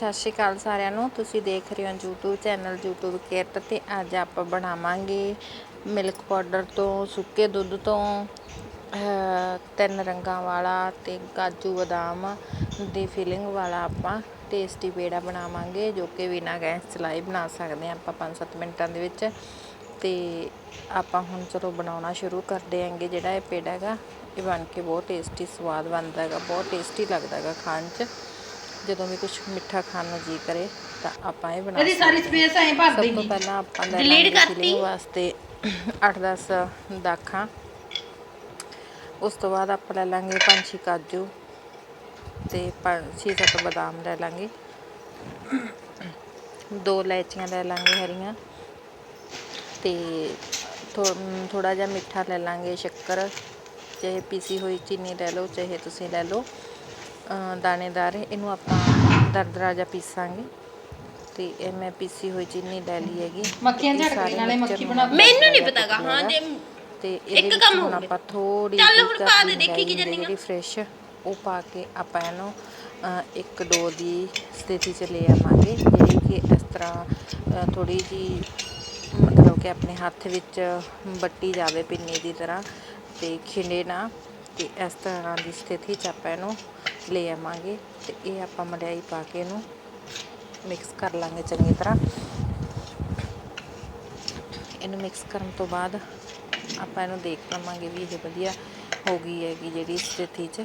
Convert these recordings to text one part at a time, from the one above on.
ਸਤਿ ਸ਼੍ਰੀ ਅਕਾਲ ਸਾਰਿਆਂ ਨੂੰ। ਤੁਸੀਂ ਦੇਖ ਰਹੇ ਹੋ YouTube ਚੈਨਲ YouTube ਕਿਰਤ ਤੇ ਅੱਜ ਆਪਾਂ ਬਣਾਵਾਂਗੇ ਮਿਲਕ ਪਾਊਡਰ ਤੋਂ, ਸੁੱਕੇ ਦੁੱਧ ਤੋਂ ਤਿੰਨ ਰੰਗਾਂ ਵਾਲਾ ਤੇ ਕਾਜੂ ਬਦਾਮ ਦੀ ਫਿਲਿੰਗ ਵਾਲਾ ਆਪਾਂ ਟੇਸਟੀ ਪੇੜਾ ਬਣਾਵਾਂਗੇ ਜੋ ਕਿ ਬਿਨਾਂ ਗੈਸ ਚਲਾਏ ਬਣਾ ਸਕਦੇ ਹਾਂ ਆਪਾਂ 5-7 ਮਿੰਟਾਂ ਦੇ ਵਿੱਚ। ਤੇ ਆਪਾਂ ਹੁਣ ਚਲੋ ਬਣਾਉਣਾ ਸ਼ੁਰੂ ਕਰਦੇ ਆਂਗੇ ਜਿਹੜਾ ਇਹ ਪੇੜਾ ਹੈਗਾ, ਇਹ ਬਣ ਕੇ ਬਹੁਤ ਟੇਸਟੀ ਸਵਾਦ ਬਣਦਾ ਹੈਗਾ, ਬਹੁਤ ਟੇਸਟੀ ਲੱਗਦਾ ਹੈਗਾ ਖਾਣ 'ਚ। ਜਦੋਂ ਵੀ ਕੁਝ ਮਿੱਠਾ ਖਾਣ ਨੂੰ ਜੀ ਕਰੇ ਤਾਂ ਆਪਾਂ ਇਹ ਬਣਾ ਇਹਦੀ ਸਾਰੀ। ਸਪੇਸ ਐਂ ਭਰ ਸਭ ਤੋਂ ਪਹਿਲਾਂ ਆਪਾਂ ਲੈ Delete ਲਾਂਗੇ ਕਰਤੀ? ਵਾਸਤੇ 8-10 ਦਾਖਾਂ। ਉਸ ਤੋਂ ਬਾਅਦ ਆਪਾਂ ਲੈ ਲਾਂਗੇ ਪੰਜ ਛੇ ਕਾਜੂ ਤੇ ਪੰਜ ਛੇ ਸੱਤ ਬਦਾਮ ਲੈ ਲਾਂਗੇ। ਦੋ ਇਲਾਇਚੀਆਂ ਲੈ ਲਾਂਗੇ ਹਰੀਆਂ ਤੇ ਥੋੜਾ ਜਿਹਾ ਮਿੱਠਾ ਲੈ ਲਾਂਗੇ ਸ਼ੱਕਰ। ਚਾਹੇ ਪੀਸੀ ਹੋਈ ਚੀਨੀ ਲੈ ਲਓ ਚਾਹੇ ਤੁਸੀਂ ਲੈ ਲਓ। ਦਾਣੇਦਾਰ ਇਹਨੂੰ ਆਪਾਂ ਦਰਦਰਾ ਜਿਹਾ ਪੀਸਾਂਗੇ ਤੇ ਇਹ ਮੈਂ ਪੀਸੀ ਹੋਈ ਚੀਨੀ ਲੈ ਲਈ ਹੈਗੀ ਮੱਖੀਆਂ ਇਹ ਝੜਕ ਸਾਰੇ ਨਾਲੇ ਮੱਖੀ ਬਣਾ- ਮੈਨੂੰ ਨਹੀਂ ਪਤਾਗਾ ਹਾਂ ਜੇ ਤੇ ਇਹਦੇ ਇੱਕ ਕੰਮ ਹੁਣ ਆਪਾਂ। ਥੋੜੀ ਚੱਲ ਹੁਣ ਪਾ ਦੇ, ਦੇਖੀ ਕੀ ਜਾਨੀ ਆ। ਜਿਹੜੀ ਫਰੈਸ਼ ਉਹ ਪਾ ਕੇ ਆਪਾਂ ਇਹਨੂੰ ਇੱਕ ਡੋ ਦੀ ਸਥਿਤੀ 'ਚ ਲੈ ਆਵਾਂਗੇ ਜਿਹੜੀ ਕਿ ਇਸ ਤਰ੍ਹਾਂ ਥੋੜੀ ਜੀ ਮਤਲਬ ਕਿ ਆਪਣੇ ਹੱਥ ਵਿੱਚ ਬੱਟੀ ਜਾਵੇ ਪਿੰਨੀ ਦੀ ਤਰ੍ਹਾਂ ਤੇ ਖਿੰਡੇ ਨਾ ਤੇ ਇਸ ਤਰ੍ਹਾਂ ਦੀ ਸਥਿਤੀ 'ਚ ਆਪਾਂ ਇਹਨੂੰ ਲੈ ਆਵਾਂਗੇ ਤੇ ਇਹ ਆਪਾਂ ਮਲਾਈ ਪਾ ਕੇ ਇਹਨੂੰ ਮਿਕਸ ਕਰ ਲਾਂਗੇ ਚੰਗੀ ਤਰ੍ਹਾਂ। ਇਹਨੂੰ ਮਿਕਸ ਕਰਨ ਤੋਂ ਬਾਅਦ ਆਪਾਂ ਇਹਨੂੰ ਦੇਖ ਲਵਾਂਗੇ ਵੀ ਇਹ ਵਧੀਆ ਹੋ ਗਈ ਹੈਗੀ ਜਿਹੜੀ ਸਥਿਤੀ 'ਚ।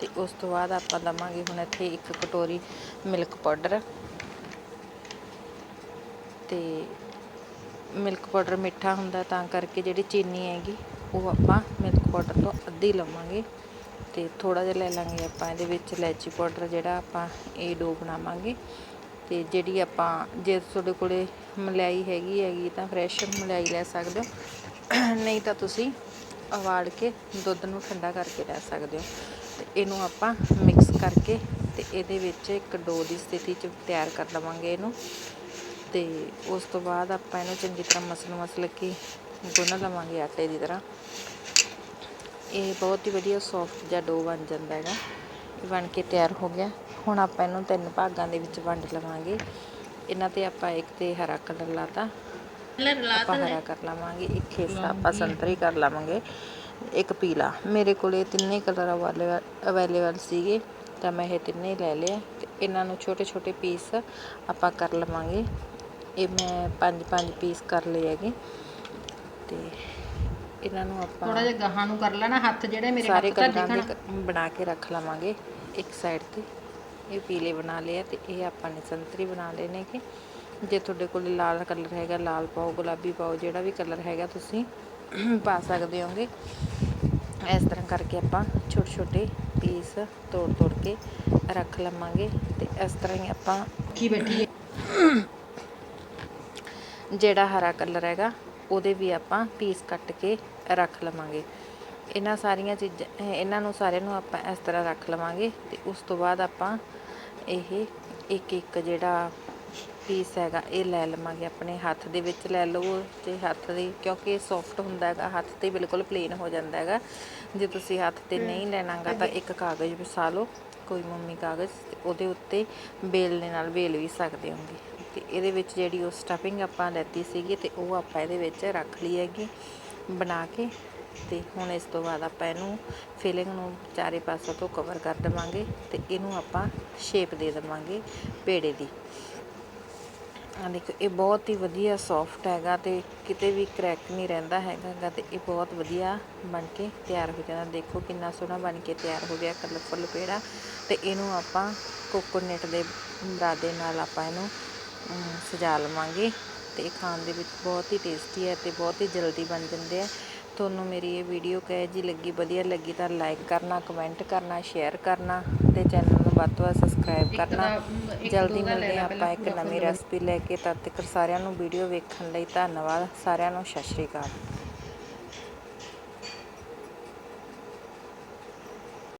ਤੇ ਉਸ ਤੋਂ ਬਾਅਦ ਆਪਾਂ ਲਵਾਂਗੇ ਹੁਣ ਇੱਥੇ ਇੱਕ ਕਟੋਰੀ ਮਿਲਕ ਪਾਊਡਰ ਤੇ ਮਿਲਕ ਪਾਊਡਰ ਮਿੱਠਾ ਹੁੰਦਾ ਤਾਂ ਕਰਕੇ ਜਿਹੜੀ ਚੀਨੀ ਹੈਗੀ ਉਹ ਆਪਾਂ ਮਿਲਕ ਪਾਊਡਰ ਤੋਂ ਅੱਧੀ ਲਵਾਂਗੇ। ਤੇ ਥੋੜਾ ਜਿਹਾ ਲੈ ਲਾਂਗੇ ਆਪਾਂ, ਇਹਦੇ ਵਿੱਚ ਇਲਾਇਚੀ ਪਾਊਡਰ ਜਿਹੜਾ ਆਪਾਂ ਇਹ ਡੋ ਬਣਾਵਾਂਗੇ। ਤੇ ਜਿਹੜੀ ਆਪਾਂ, ਜੇ ਤੁਹਾਡੇ ਕੋਲੇ ਮਲਾਈ ਹੈਗੀ ਹੈਗੀ ਤਾਂ ਫਰੈਸ਼ ਮਲਾਈ ਲੈ ਸਕਦੇ ਹੋ। ਨਹੀਂ ਤਾਂ ਤੁਸੀਂ ਉਬਾਲ ਕੇ ਦੁੱਧ ਨੂੰ ਠੰਡਾ ਕਰਕੇ ਲੈ ਸਕਦੇ ਹੋ। ਤੇ ਇਹਨੂੰ ਆਪਾਂ ਮਿਕਸ ਕਰਕੇ ਤੇ ਇਹਦੇ ਵਿੱਚ ਇੱਕ ਡੋ ਦੀ ਸਥਿਤੀ 'ਚ ਤਿਆਰ ਕਰ ਲਵਾਂਗੇ ਇਹਨੂੰ। ਤੇ ਉਸ ਤੋਂ ਬਾਅਦ ਆਪਾਂ ਇਹਨੂੰ ਚੰਗੀ ਤਰ੍ਹਾਂ ਮਸਲ ਮਸਲ ਕੇ ਗੁੰਨ ਲਵਾਂਗੇ ਆਟੇ ਦੀ ਤਰ੍ਹਾਂ। ਇਹ ਬਹੁਤ ਹੀ ਵਧੀਆ ਸੌਫਟ ਜਿਹਾ ਡੋ ਬਣ ਜਾਂਦਾ ਹੈਗਾ। ਇਹ ਬਣ ਕੇ ਤਿਆਰ ਹੋ ਗਿਆ। ਹੁਣ ਆਪਾਂ ਇਹਨੂੰ ਤਿੰਨ ਭਾਗਾਂ ਦੇ ਵਿੱਚ ਵੰਡ ਲਵਾਂਗੇ। ਇਹਨਾਂ ਤੇ ਆਪਾਂ ਇੱਕ ਤੇ ਹਰਾ ਕਲਰ ਲਾਤਾ। ਆਪਾਂ ਹਰਾ ਕਰ ਲਵਾਂਗੇ। ਇੱਕ ਹਿੱਸਾ ਆਪਾਂ ਸੰਤਰੀ ਕਰ ਲਵਾਂਗੇ। ਇੱਕ ਪੀਲਾ। ਮੇਰੇ ਕੋਲੇ ਤਿੰਨੇ ਕਲਰ ਅਵੇਲੇਬਲ ਸੀਗੇ। ਤਾਂ ਮੈਂ ਇਹ ਤਿੰਨੇ ਲੈ ਲਏ। ਤੇ ਇਹਨਾਂ ਨੂੰ ਛੋਟੇ ਛੋਟੇ ਪੀਸ ਆਪਾਂ ਕਰ ਲਵਾਂਗੇ। ਇਹ ਮੈਂ ਪੰਜ ਪੰਜ ਪੀਸ ਕਰ ਲਏ ਹੈਗੇ। ਤੇ ਇਹਨਾਂ ਨੂੰ ਆਪਾਂ ਥੋੜਾ ਜਿਹਾ ਗਾਹਾਂ ਨੂੰ ਕਰ ਲੈਣਾ ਹੱਥ ਜਿਹੜੇ ਮੇਰੇ ਸਾਰੇ ਹੱਥ ਤਾਂ ਦੇ ਦਿਖਣ ਕ- ਬਣਾ ਕੇ ਰੱਖ ਲਵਾਂਗੇ ਇੱਕ ਸਾਈਡ ਤੇ। ਇਹ ਪੀਲੇ ਬਣਾ ਲਏ ਆ ਤੇ ਇਹ ਆਪਾਂ ਨੇ ਸੰਤਰੀ ਬਣਾ ਲਏ ਨੇ ਕਿ ਜੇ ਤੁਹਾਡੇ ਕੋਲ ਲਾਲ ਕਲਰ ਹੈਗਾ ਲਾਲ ਪਾਓ ਗੁਲਾਬੀ ਪਾਓ ਜਿਹੜਾ ਵੀ ਕਲਰ ਹੈਗਾ ਤੁਸੀਂ ਪਾ ਸਕਦੇ ਹੋਗੇ। ਇਸ ਤਰ੍ਹਾਂ ਕਰਕੇ ਆਪਾਂ ਛੋਟੇ ਛੋਟੇ ਪੀਸ ਤੋੜ ਤੋੜ ਕੇ ਰੱਖ ਲਵਾਂਗੇ ਤੇ ਇਸ ਤਰ੍ਹਾਂ ਹੀ ਆਪਾਂ ਕੀ ਬੈਠੀ ਹੈ? ਜਿਹੜਾ ਹਰਾ ਕਲਰ ਹੈਗਾ ਉਹਦੇ ਵੀ ਆਪਾਂ ਪੀਸ ਕੱਟ ਕੇ ਰੱਖ ਲਵਾਂਗੇ। ਇਹਨਾਂ ਸਾਰੀਆਂ ਚੀਜ਼ਾਂ ਇਹ- ਇਹਨਾਂ ਨੂੰ ਸਾਰਿਆਂ ਨੂੰ ਆਪਾਂ ਇਸ ਤਰ੍ਹਾਂ ਰੱਖ ਲਵਾਂਗੇ ਤੇ ਉਸ ਤੋਂ ਬਾਅਦ ਆਪਾਂ ਇਹ ਇੱਕ ਇੱਕ ਜਿਹੜਾ ਪੀਸ ਹੈਗਾ ਇਹ ਲੈ ਲਵਾਂਗੇ ਆਪਣੇ ਹੱਥ ਦੇ ਵਿੱਚ ਲੈ ਲਓ ਤੇ ਹੱਥ ਦੀ ਕਿਉਂਕਿ ਇਹ ਸੌਫਟ ਹੁੰਦਾ ਹੈਗਾ ਹੱਥ ਤੇ ਬਿਲਕੁਲ ਪਲੇਨ ਹੋ ਜਾਂਦਾ ਹੈਗਾ। ਜੇ ਤੁਸੀਂ ਹੱਥ ਤੇ ਨਹੀਂ ਲੈਣਾਗਾ ਤਾਂ ਇੱਕ ਕਾਗਜ਼ ਵਿਛਾ ਲਓ ਕੋਈ ਮੰਮੀ ਕਾਗਜ਼ ਉਹਦੇ ਉੱਤੇ ਬੇਲ ਦੇ ਨਾਲ ਵੇਲ ਵੀ ਸਕਦੇ ਹੋਗੇ। ਤੇ ਇਹਦੇ ਵਿੱਚ ਜਿਹੜੀ ਉਹ ਸਟਫਿੰਗ ਆਪਾਂ ਲੈਤੀ ਸੀਗੀ ਤੇ ਉਹ ਆਪਾਂ ਇਹਦੇ ਵਿੱਚ ਰੱਖ ਲਈ ਹੈਗੀ ਬਣਾ ਕੇ ਤੇ ਹੁਣ ਇਸ ਤੋਂ ਬਾਅਦ ਆਪਾਂ ਇਹਨੂੰ ਫਿਲਿੰਗ ਨੂੰ ਚਾਰੇ ਪਾਸੋਂ ਤੋਂ ਕਵਰ ਕਰ ਦੇਵਾਂਗੇ ਤੇ ਇਹਨੂੰ ਆਪਾਂ ਸ਼ੇਪ ਦੇ ਦੇਵਾਂਗੇ ਪੇੜੇ ਦੀ। ਆ ਦੇਖੋ, ਇਹ ਬਹੁਤ ਹੀ ਵਧੀਆ ਸੌਫਟ ਹੈਗਾ ਤੇ ਕਿਤੇ ਵੀ ਕ੍ਰੈਕ ਨਹੀਂ ਰਹਿੰਦਾ ਹੈਗਾ ਗਾ ਤੇ ਇਹ ਬਹੁਤ ਵਧੀਆ ਬਣ ਕੇ ਤਿਆਰ ਹੋ ਜਾਂਦਾ। ਦੇਖੋ ਕਿੰਨਾ ਸੋਹਣਾ ਬਣ ਕੇ ਤਿਆਰ ਹੋ ਗਿਆ ਕਲਰਫੁੱਲ ਪੇੜਾ ਤੇ ਇਹਨੂੰ ਆਪਾਂ ਕੋਕੋਨਟ ਦੇ ਬਰਾਦੇ ਨਾਲ ਆਪਾਂ ਇਹਨੂੰ ਸਜਾ ਲਵਾਂਗੇ ਤੇ ਇਹ ਖਾਣ ਦੇ ਵਿੱਚ ਬਹੁਤ ਹੀ ਟੇਸਟੀ ਹੈ ਤੇ ਬਹੁਤ ਹੀ ਜਲਦੀ ਬਣ ਜਾਂਦੇ ਆ। ਤੁਹਾਨੂੰ ਮੇਰੀ ਇਹ ਵੀਡੀਓ ਕਹੇ ਜੀ ਲੱਗੀ ਵਧੀਆ ਲੱਗੀ ਤਾਂ ਲਾਈਕ ਕਰਨਾ ਕਮੈਂਟ ਕਰਨਾ ਸ਼ੇਅਰ ਕਰਨਾ ਤੇ ਚੈਨਲ ਨੂੰ ਵੱਧ ਤੋਂ ਵੱਧ ਸਬਸਕ੍ਰਾਈਬ ਕਰਨਾ। ਜਲਦੀ ਮਿਲਦੇ ਹਾਂ ਆਪਾਂ ਇੱਕ ਨਵੀਂ ਰੈਸਪੀ ਲੈ ਕੇ। ਤਦ ਤੱਕ ਸਾਰਿਆਂ ਨੂੰ ਵੀਡੀਓ ਵੇਖਣ ਲਈ ਧੰਨਵਾਦ। ਸਾਰਿਆਂ ਨੂੰ ਸਤਿ ਸ਼੍ਰੀ ਅਕਾਲ।